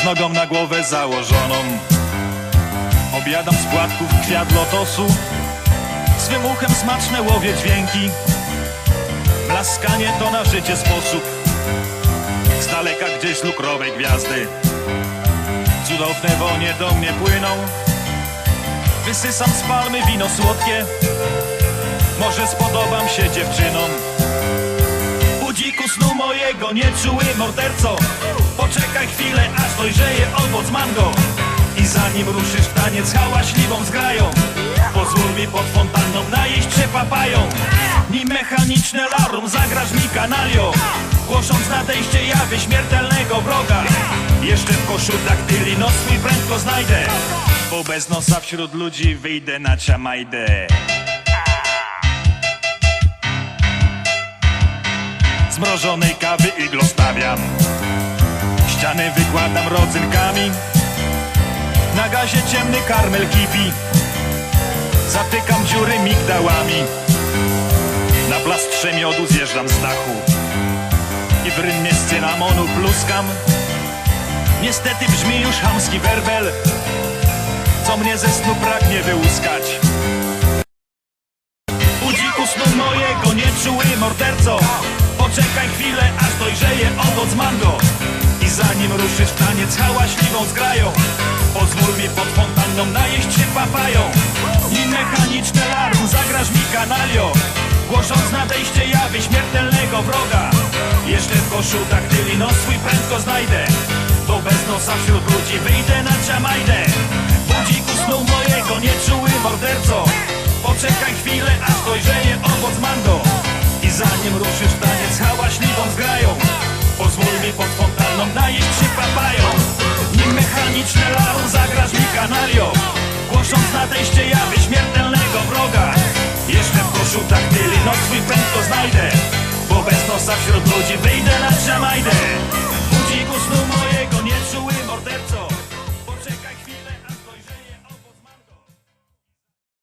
z nogą na głowę założoną. Obiadam z płatków kwiat lotosu, swym uchem smaczne łowie dźwięki. Blaskanie to na życie sposób, z daleka gdzieś lukrowe gwiazdy. Cudowne wonie do mnie płyną, wysysam z palmy wino słodkie. Może spodobam się dziewczynom. Snu mojego, nieczuły morderco. Poczekaj chwilę, aż dojrzeje owoc mango. I zanim ruszysz w taniec hałaśliwą zgrają Pozwól mi pod fontanną najeść się papają Nim mechaniczne larum zagraż mi kanalio Głosząc nadejście jawy śmiertelnego wroga. Jeszcze w koszu daktyli nos swój prędko znajdę Bo bez nosa wśród ludzi wyjdę na ciamajdę Zmrożonej kawy iglo stawiam. Ściany wykładam rodzynkami. Na gazie ciemny karmel kipi Zatykam dziury migdałami. Na plastrze miodu zjeżdżam z dachu. I w rynnie z cynamonu pluskam. Niestety brzmi już chamski werbel. Co mnie ze snu pragnie wyłuskać. Budziku snu mojego, nieczuły morderco taniec hałaśliwą zgrają. Pozwól mi pod fontanną najeść się papają. I mechaniczne larum zagraż mi kanalio. Głosząc nadejście jawy śmiertelnego wroga. Jeszcze w koszu daktyli nos swój prędko znajdę. Bo bez nosa wśród ludzi wyjdę na Jamajdę. Budziku snu mojego, nieczuły morderco. Poczekaj chwilę, aż dojrzeje daktyli noc